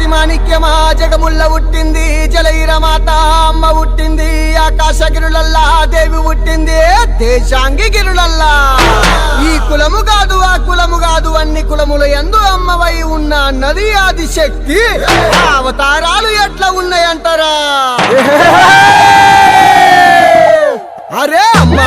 ఆది మాణిక్యమా జగముల్ల ఉట్టింది జలైర మాత అమ్మ ఉట్టింది ఆకాశ గిరులల్లా దేవి ఉట్టింది దేశాంగి గిరులల్లా. ఈ కులము కాదు ఆ కులము కాదు అన్ని కులముల ఎందు అమ్మవై ఉన్న అన్నది ఆది శక్తి అవతారాలు ఎట్లా ఉన్నాయంటారా? అరే అమ్మా!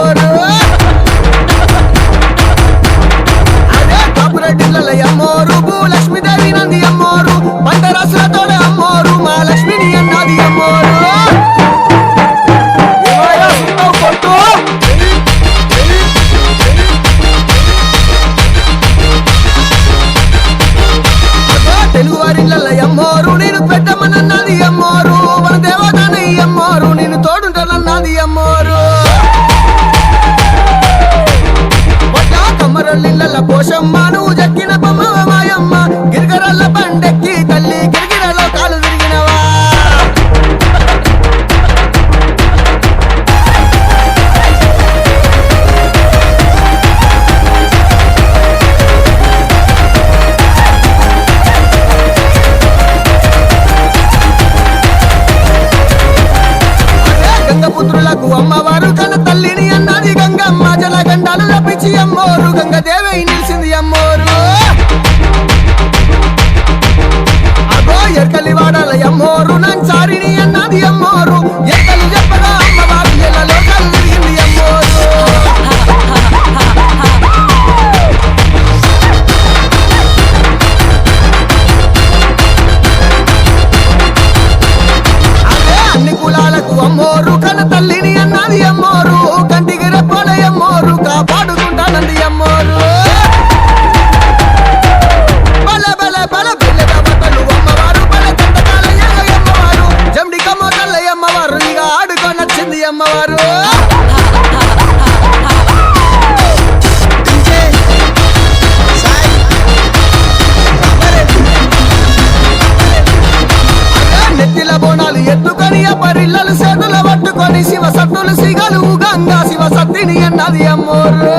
పోషమ్మ నువ్వు జక్కిన బొమ్మ మాయమ్మ. గిరిగరల్ల బండెక్కి ayer que le iban అమ్మవారు. నెత్తిల బోనాలు ఎత్తుకొని అపరిల్లలు పట్టుకొని శివ సత్తులు సిగలు గంగా శివ సత్తిని అన్నది అమ్మోరు.